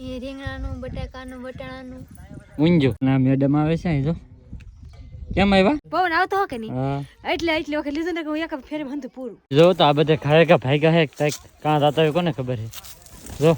એ રીંગણાનું બટાકાનું વટાણાનું. ઊંજો ના મેડમ આવે છે અહીં જો. કેમ આવ્યા? પવન આવતો હો કે નહીં? હા. એટલે એટલી વખત લીધું ને કે હું એક ફેર ભંતું પૂરું. જો તો આ બધા ખાય કા ભાઈ હે કાંઈક કાં થતા હોય કોને ખબર છે જો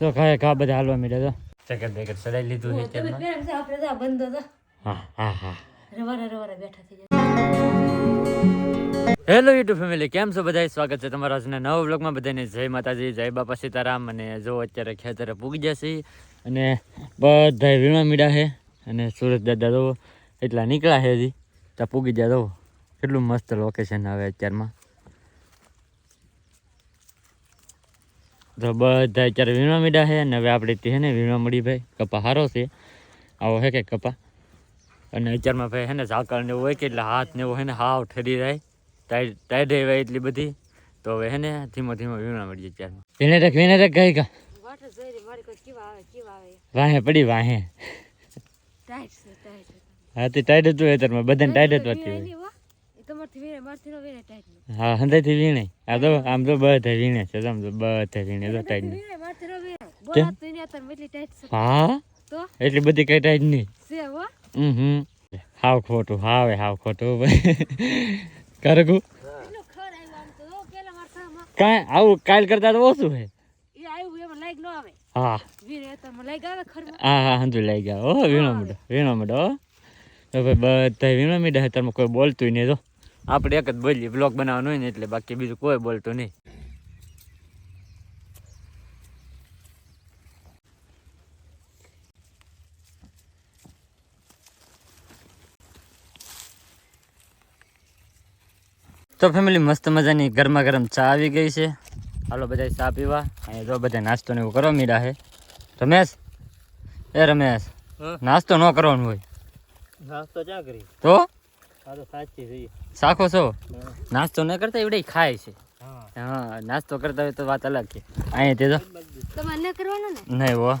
જો ખાય કા બધા હાલવા મીડ્યા જો. ચેકર બેકર ચડાઈ લીધું છે તમે તેલમાં. ફેર આપણે તો આ બંધ હા હા હા. રવારા રવારા બેઠા થઈ જાય હેલો યુટ્યુબ ફેમિલી કેમ છો બધા સ્વાગત છે તમારા આજના નવા વ્લોગમાં. બધાને જય માતાજી, જય બાપા સીતારામ. અને જો અત્યારે ખેતરે પૂગી જશે અને બધા વીણા મીડા છે અને સુરત દાદા જો એટલા નીકળ્યા છે હજી. ત્યાં પૂગી જાય જો કેટલું મસ્ત લોકેશન આવે અત્યારમાં. તો બધા અત્યારે વીણા મીડા છે અને હવે આપણે તે ને વીણા મળી ભાઈ. કપા સારો છે. આવો હે કે કપા? અને અત્યારમાં ભાઈ હે ને ઝાકળ ને એવું હોય કે એટલે હાથ ને એવું હે ને હાવ ઠરી જાય ટાઈટ ટાઈટ હોય એટલી બધી. તો હવે હે ને ધીમો ધીમો વીણા મળી જાય અત્યારમાં. વિને રખ વિને રખ ગઈ કા વાટર જોઈ રહી મારી કોઈ કેવા આવે કેવા આવે. વાહે પડી વાહે. હા તે ટાઈટ જ હોય અત્યારમાં. બધાને ટાઈટ જ વાતી હોય એ તમારથી વીણે મારથી નો વીણે ટાઈટ નહીં. હા હંધાઈથી વીણે આ તો આમ તો બધા વીણે છે આમ તો બધા વીણે તો ટાઈટ નહીં. હા? એટલી બધી કઈ ટાઈટ નહીં. હમ હમ. હાવ ખોટું હાવે હાવ ખોટું. કરગું? કાંઈ આવું કાલ કરતા તો ઓછું હે. હા. હા હા હંધુ લઈ ગયા ઓ વીણો મીડો વીણો હો. તો ભાઈ બધા વીણો મીડા તારમાં કોઈ બોલતું નહીં તો આપણે એક જ બોલીએ બ્લોગ બનાવવાનો હોય ને એટલે બાકી બીજું કોઈ બોલતું નહીં. તો ફેમિલી મસ્ત મજાની ગરમા ગરમ ચા આવી ગઈ છે. હાલો બધા ચા પીવા. અહીંયા જો બધા નાસ્તો ને એવું કરવા મીડા છે. રમેશ? એ રમેશ નાસ્તો ન કરવાનો હોય. નાસ્તો ક્યાં કરી તો? આ તો સાચી છે સાખો છો? નાસ્તો ન કરતા એવડે ખાય છે. હા. નાસ્તો કરતા હોય તો વાત અલગ છે. અહીંયા તે તો તમારે ન કરવાનો ને? નહીં હો.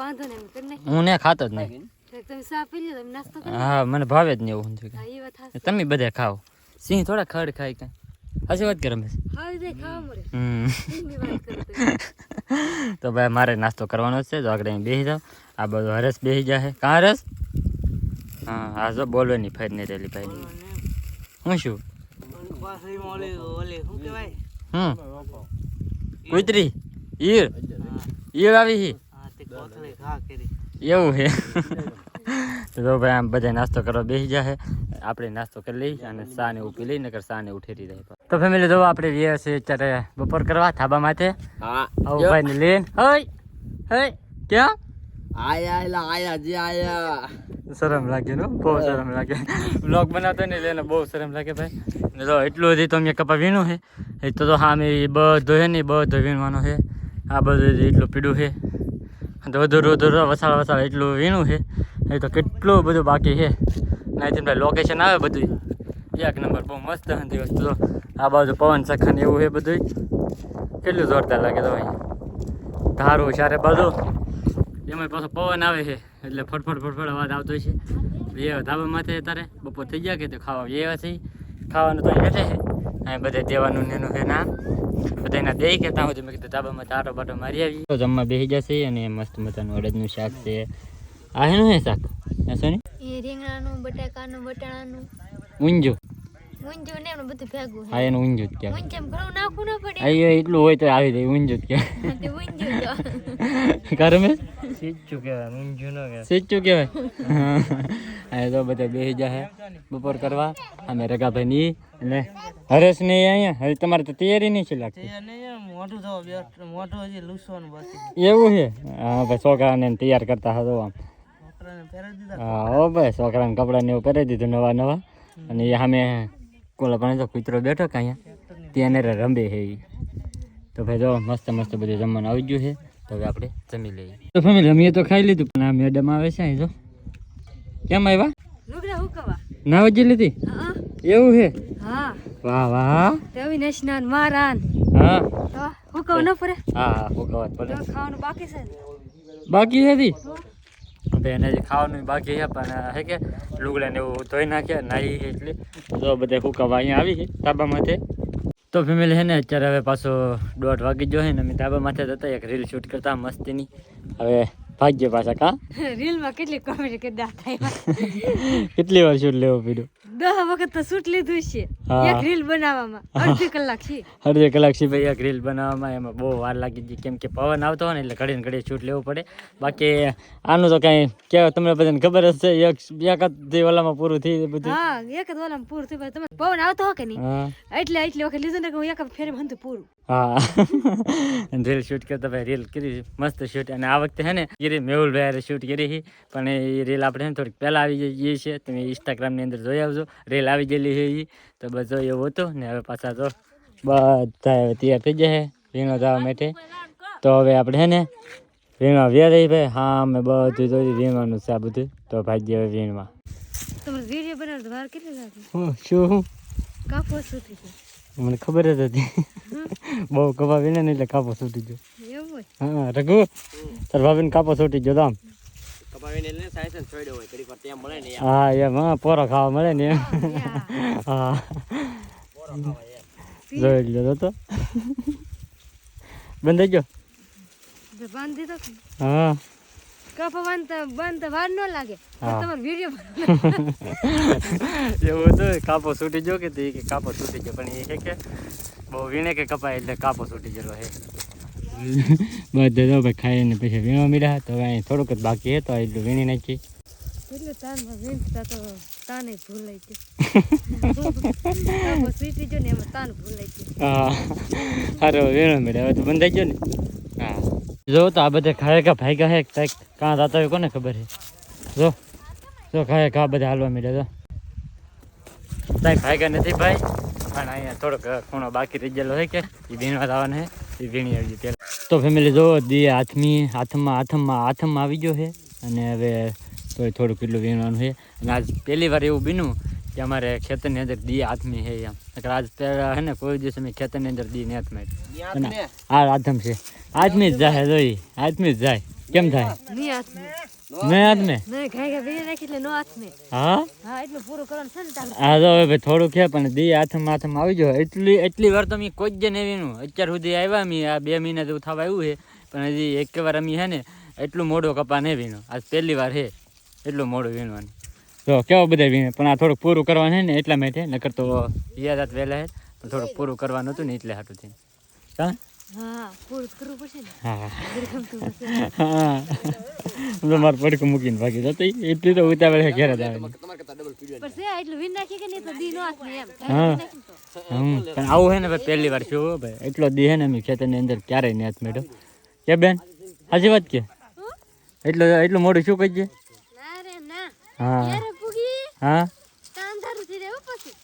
વાંધો નહીં એમ કરી નાખી. હું ને ખાતો જ નહીં. તમે ચા પી લ્યો તમે નાસ્તો કરી હા મને ભાવે જ નહીં એવું. તમે બધા ખાઓ. સિંહ થોડા ખડ ખાય કાંઈ હાચી વાત કરે રમેશ હા એ ખાવા મળે હમ એની વાત કરો તમે. તો ભાઈ મારે નાસ્તો કરવાનો જ છે તો આગળ અહીં બેસી જાઓ આ બધું હરસ બેસી જાય કાં હરસ હા હા જો બોલવાની ફેર નહીં રહેલી ભાઈ હું શું પાસળીમાં ઓલી ઓલી શું કહેવાય હમ કુતરી ઈર ઈર આવી હી હા તે તો ભાઈ આમ બધા નાસ્તો કરવા બેસી જાય આપણે નાસ્તો કરી લઈ અને સા ને ઊભી લઈ નકર સા ને ઉઠેરી જાય તો ફેમિલી જો આપણે રહ્યા છીએ અત્યારે બપોર કરવા ધાબા માથે. હા ભાઈ ને લઈને. હઈ હઈ ક્યાં? આયા એલા આયા જે આયા. શરમ લાગે નો બહુ શરમ લાગે. બ્લોગ બનાવતો ને એટલે બહુ શરમ લાગે ભાઈ. ને જો એટલું હજી તો મેં કપા વીણું છે એ તો તો હા મેં બધો છે ને બધો વીણવાનો છે આ બધું એટલું પીડું છે તો વધુ વધુ વસાળ વસાળ એટલું વીણું છે એ તો કેટલું બધું બાકી છે. ના તેમ લોકેશન આવે બધું એક નંબર બહુ મસ્ત હતી વસ્તુ તો આ બાજુ પવન સખાને એવું છે બધું કેટલું જોરદાર લાગે તો ભાઈ ધારું ચારે બાજુ. એમાં પાછો પવન આવે છે. એટલે ફટફટ ફટફટ અવાજ આવતો છે. એ ધાબા માથે તારે બપોર થઈ ગયા કે તો ખાવા એવા છે. ખાવાનું તો હેઠે છે અહીં બધે દેવાનું ને એનું છે ના. બધા એના દે કે ત્યાં સુધી મેં કીધું ધાબામાં તારો બાટો મારી આવી. જમવા બેસી જશે અને મસ્ત મજાનું અડદનું શાક છે. આ એનું હે શાક? આ શું એ રીંગણાનું બટાકાનું વટાણાનું. ઊંજું ઊંધિયું ને એનું બધું ભેગું આ એનું ઊંજું જ કહેવાય. ઊંધિયું ઘણું નાખવું ન પડે. આ એટલું હોય તો આવી જાય ઊંજું જ કહેવાય. તે ઊંધિયું તો કારણ મેં? સીચું કહેવાય ઊંઝું ન કહેવાય. સીચું કહેવાય? અહીંયા તો બધા બેસી જાય બપોર કરવા. અમે રગાભાઈ ની અને હરેશ ને અહીંયા. હવે તમારે તો તૈયારી નહીં છે લાગતી. મોટું થવા મોટું હજી લૂસવાનું બાકી એવું છે હા ભાઈ છોકરાને તૈયાર કરતા હતો આમ. હા ઓ ભાઈ છોકરાને કપડાં ને એવું પહેરાવી દીધું નવા નવા. અને એ સામે કોલા પણ તો કૂતરો બેઠો કે અહીંયા? ત્યાં ને રમે છે તો ભાઈ જો મસ્ત મસ્ત બધું જમવાનું આવી ગયું છે. તો હવે આપણે જમી લઈએ. તો ફેમિલી અમે તો ખાઈ લીધું પણ આ મેડમ આવે છે અહીં જો. કેમ આવ્યા? ના હુકવા. લીધી? એવું છે? હા. વાહ વાહ. તે અવિનાશ ના મારાન હા. તો હુકવ ન પડે. હા હુકવ પડે. ખાવાનું બાકી છે. બાકી હતી તો એને જે ખાવાનું બાકી છે, પણ હે કે લુગડાને એવું ધોઈ નાખ્યા, નાહી એટલે. જો બધા ફૂકાવા અહીંયા આવી છે માથે. તો ફેમિલી છે ને, અત્યારે હવે પાછો દોઢ વાગી ગયો છે ને, અમે ધાબા માથે જતા, એક રીલ શૂટ કરતા, મસ્તીની. હવે ભાગ્ય પાછા કા? રીલમાં કેટલી કોમેડી કે દા થાય કેટલી વાર શૂટ લેવો પડ્યો? દહ વખત તો શૂટ લીધું છે. એક રીલ બનાવવામાં. અડધી કલાક છે. અડધી કલાક છે ભાઈ એક રીલ બનાવવામાં. એમાં બહુ વાર લાગી ગઈ. કેમ કે પવન આવતો હોય ને એટલે ઘડીને ઘડી શૂટ લેવું પડે. બાકી આનું તો કઈ કે તમને બધાને ખબર જ છે એક એકાદ ઓલામાં પૂરું થઈ બધું. હા એક જ ઓલામાં પૂરું થયું તમે પવન આવતો હો કે નહીં? એટલે એટલી વખત લીધું ને કે હું એક ફેરે હંતું પૂરું. હા. રીલ શૂટ કરતા ભાઈ રીલ કરી મસ્ત શૂટ અને આ વખતે હે ને ગીરી મેહુલભાઈ શૂટ કરી હતી પણ એ રીલ આપણે થોડીક પહેલાં આવી જઈએ છે તમે ઇન્સ્ટાગ્રામની અંદર જોઈ આવજો. રીલ આવી ગયેલી છે એ તો બધો એવો હતો ને હવે પાછા તો બધા હવે તૈયાર થઈ જશે રીણો જવા માટે. તો હવે આપણે છે ને વીણવા વ્યા રહી ભાઈ. હા અમે બધું જોઈ વીણવાનું છે આ બધું. તો ભાગ્ય હવે વીણવા તમારે વીડિયો બનાવતો વાર કેટલી લાગે? હું શું હું કાપો શું મને ખબર જ હતી. બહુ કપા વીણે ને એટલે કાપો છૂટી ગયો હા રઘુ તાર ભાભીને કાપો છૂટી ગયો તો હા એમ હા પોરો ખાવા મળે ને એમ. હા જોઈ લીધો તો. બંધ ગયો? બાંધી હા. બાંધતા વાર ન લાગે. વીડિયો એવું તો કાપો છૂટી ગયો કે તે કે કાપો છૂટી ગયો પણ એ કે કે બહુ વીણે કે કપાય એટલે કાપો છૂટી ગયેલો હે બધે તો ભાઈ ખાઈને પછી વીણવા મીડા તો હવે અહીં થોડુંક જ બાકી હતો એટલું વીણી નાખી એટલું તાનમાં વીંધતા તો તાને ભૂલાઈ ગયું. કાપો જો ને એમાં તાન ભૂલાઈ ગયું. હા. સારો વીણો મીડા હવે તો ગયો ને? હા. જો તો આ બધા ખાય કા ભાઈ હે કંઈક કાં થતા હોય કોને ખબર છે જો જો ખાય કા બધા હાલવા મળ્યા તો તાઈ ભાગ્યા નથી ભાઈ. પણ અહીંયા થોડોક ખૂણો બાકી રહી ગયેલો હોય કે એ વીણવા છે એ વીણી આવી પેલા તો ફેમિલી જો દી હાથમી હાથમાં હાથમાં હાથમાં આવી ગયો છે. અને હવે તો થોડુંક એટલું વીણવાનું છે. અને આજ પહેલી વાર એવું બીનું કે અમારે ખેતરની અંદર દી હાથમી છે એમ. નકર આજ પહેલાં હે ને કોઈ દિવસ અમે ખેતરની અંદર દી નથી હાથમાં? આ આથમ છે. આથમી જ જાય જોઈ. આથમી જ જાય. કેમ થાય? ની હાથમાં મેં ઘાય એટલે નો હાથમાં હા? હા એટલું પૂરું કરવાનું છે ને તારે. આ તો હવે થોડું છે પણ દી હાથમાં હાથમાં આવી જાવ એટલી એટલી વાર તો મેં કોઈ જ ને વીણું અત્યાર સુધી આવ્યા મી આ બે મહિના જેવું થવા આવ્યું છે. પણ હજી એક વાર અમે હે ને એટલું મોડો કપા નહીં વીણો આજ પહેલી વાર છે એટલું મોડું વીણવાનું. તો કેવો બધા વીણે? પણ આ થોડુંક પૂરું કરવાનું છે ને એટલા માટે. નકર તો યાદ આત વહેલા હે પણ થોડુંક પૂરું કરવાનું હતું ને એટલે હાટું થઈને હા મારું પડકું મૂકીને ભાગી જતો એટલી તો ઉતાવળ ઘેર જ આવે પણ આવું હે ને ભાઈ પહેલી વાર હો ભાઈ એટલો દી હે ને અમે ખેતરની અંદર ક્યારેય નહીં હાથ મેળ્યો કે બેન સાચી વાત કે એટલો એટલું મોડું શું કહીએ હા હા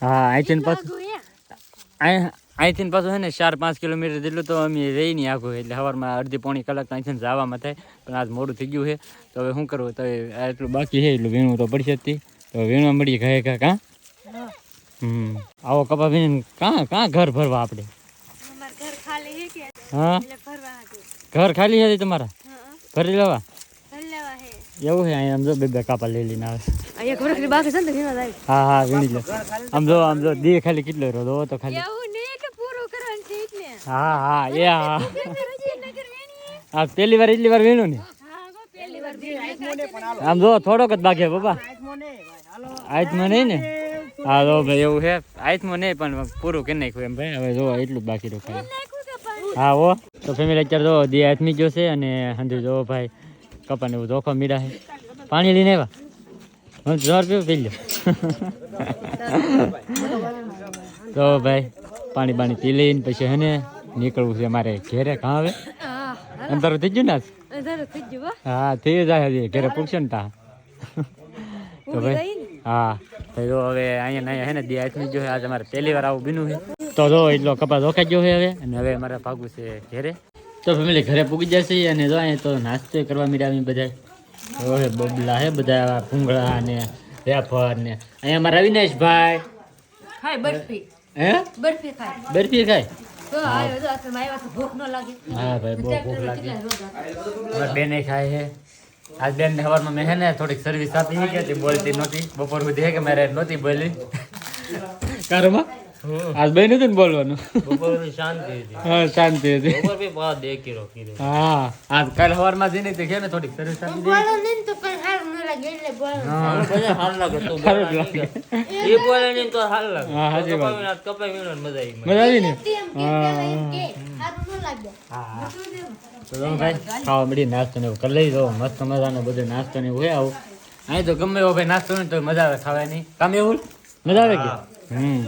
હા અહીંથી પાછું અહીંથી પાછું છે ને ચાર પાંચ કિલોમીટર જેટલું તો અમે રહી નહીં આખું એટલે સવારમાં અડધી પોણી કલાક અહીંથી જવામાં થાય પણ આજ મોડું થઈ ગયું છે. તો હવે શું કરવું? તો એટલું બાકી છે એટલું વીણવું તો પડશે જ તે. વીણવા મળીએ ઘરે કાં કાં હમ. આવો કપા વીણીને કાં કાં ઘર ભરવા આપણે? હે? ઘર ખાલી છે તમારા? ભરી લેવા? એવું છે અહીંયા આમ જો બે બે કાપા લઈ લઈને આવે. અહીંયા બાકી છે ને હા હા વીણી લે. આમ જો આમ જો દી ખાલી કેટલો રહ્યો તો ખાલી એવું નહીં કે પૂરું કરવાનું છે એટલે હા હા એ હા. આ. પહેલી વાર એટલી વાર વીણું ને? હા. આમ જો થોડોક જ બાકી બાપા આયતમાં નહીં ને? હા જો ભાઈ એવું છે. આયતમાં નહીં પણ પૂરું કે નાખ્યું એમ ભાઈ. હવે જો એટલું બાકી પાણી? હા ઓ તો ફેમિલી અત્યારે જો દી આથમી ગયો છે અને સાંજે જો ભાઈ કપાને એવું ધોખો મીડા છે. પાણી લઈને આવ્યા. હું જોર પીવું પી લો તો ભાઈ પાણી બાણી પી લઈને પછી હે ને નીકળવું છે મારે ઘેરે કાં હવે? હા અંતર થઈ ગયું ને? અંધારું હો. હા થઈ જાય હજી ઘરે પૂછશે ને તા. તો ભાઈ હા તો જો હવે અહીંયા અહીંયા હે ને દી આથમી જો આજે મારે પહેલી વાર આવું બીનું છે. તો જો એટલો કપાસ ધોખાઈ ગયો છે હવે અને હવે મારે ભાગવું છે ઘેરે. તો ફેમિલી ઘરે પૂગી જશે અને જો અહીંયા તો નાસ્તો કરવા મીડા બધા હવે બબલા હે બધા ભૂંગળા ને વેફર ને. અહીંયા મારા અવિનાશભાઈ ખાય બરફી. હે? બરફી ખાય. બરફી ખાય? તો આવ્યો જો આશ્રમ આવ્યા તો ભૂખ ન લાગે. હા ભાઈ બહુ ભૂખ લાગી. કેટલા રોજ આપે. અમારી બેને ખાય છે. આજ બેન ને સવારમાં મેં હે ને થોડીક સર્વિસ આપી કે બોલતી નહોતી. બપોર સુધી હે કે મારે નહોતી બોલી કારોમાં? આજ નતું ને બોલવાનું? બપોરની શાંતિ હતી. હા શાંતિ હતી. બપોર બી બહાર દેખી હા. આજ કાલ સવારમાં જઈને તે કે ને થોડીક સર્વિસ આપી લાગે એટલે બોલો. હા. બધા હાલ લાગે તું. એ બોલે તો હાલ લાગે હા, વાત. મજા આવી મજા. આવી ને? હા. તો તમે ભાઈ ખાવા મળી નાસ્તો ને કરી લઈ જાઓ. મસ્ત મજાનો બધો નાસ્તો ને હોય આવું. અહીં તો ગમે એવો ભાઈ નાસ્તો ને તો મજા આવે ખાવાની. કામ એવું? મજા આવે કે? હમ.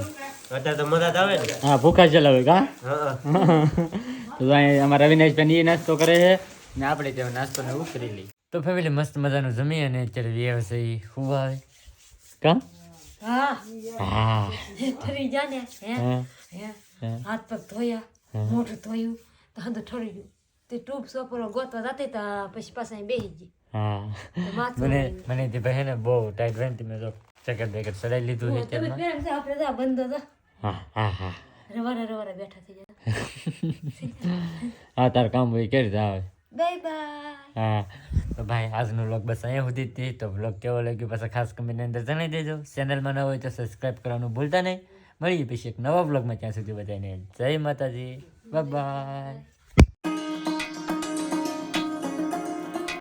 અત્યારે તો મજા આવે ને. હા ભૂખા ચલાવે કા? હા તો અમારા અવિનાશ બેન એ નાસ્તો કરે છે. ને આપણે ત્યાં નાસ્તો ને એવું કરી લઈ તો ફેમિલી મસ્ત મજાનું જમી અને અત્યારે વ્યવસાય ખૂબ આવે? કા? હા. હા. ઠરી જા ને હે? હા? હે? હા. હાથ પગ ધોયા મોઢું ધોયું તો હાંધો ઠરી ગયું. તે ટૂબ સોપરો ગોતવા જાતે તા પછી પાછા બેસી ગઈ. હા. મને મને તે ભાઈ બહુ ટાઈટ વેન્ટી મેં તો ચેકર બેકર ચડાવી લીધું છે તમે અત્યારમાં. છે આપણે તો બંધ હતા. હા હા હા. રવારે રવારે બેઠા થઈ જતા હા તાર કામ હોય કેવી રીતે આવે? Bye bye. હા. તો ભાઈ, આજનો વ્લોગ બસ અહીંયા સુધી હતી. તો વ્લોગ કેવો લાગ્યો પાછા ખાસ કમેન્ટની અંદર જણાવી દેજો. ચેનલમાં ન હોય તો સબસ્ક્રાઈબ કરવાનું ભૂલતા નહીં. મળીએ પછી એક નવા વ્લોગમાં ત્યાં સુધી બધાને. જય માતાજી. બાય